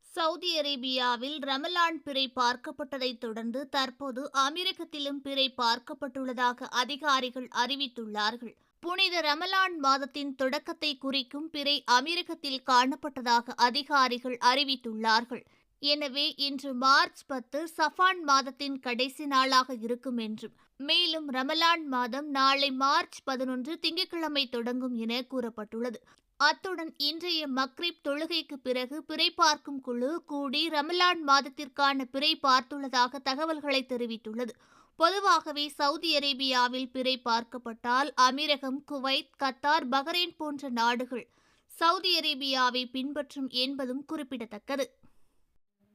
Saudi அரேபியாவில் ரமலான் பிறை பார்க்கப்பட்டதைத் தொடர்ந்து தற்போது அமீரகத்திலும் பிறை பார்க்கப்பட்டுள்ளதாக அதிகாரிகள் அறிவித்துள்ளார்கள். புனித ரமலான் மாதத்தின் தொடக்கத்தை குறிக்கும் பிறை அமீரகத்தில் காணப்பட்டதாக அதிகாரிகள் அறிவித்துள்ளார்கள். எனவே இன்று மார்ச் பத்து சஃபான் மாதத்தின் கடைசி நாளாக இருக்கும் என்றும் மேலும் ரமலான் மாதம் நாளை மார்ச் பதினொன்று திங்கட்கிழமை தொடங்கும் என கூறப்பட்டுள்ளது. அத்துடன் இன்றைய மக்ரிப் தொழுகைக்கு பிறகு பிறை பார்க்கும் குழு கூடி ரமலான் மாதத்திற்கான பிறை பார்த்துள்ளதாக தகவல்களை தெரிவித்துள்ளது. பொதுவாகவே சவுதி அரேபியாவில் பிறை பார்க்கப்பட்டால் அமீரகம் குவைத் கத்தார் பஹ்ரைன் போன்ற நாடுகள் சவுதி அரேபியாவை பின்பற்றும் என்பதும் குறிப்பிடத்தக்கது.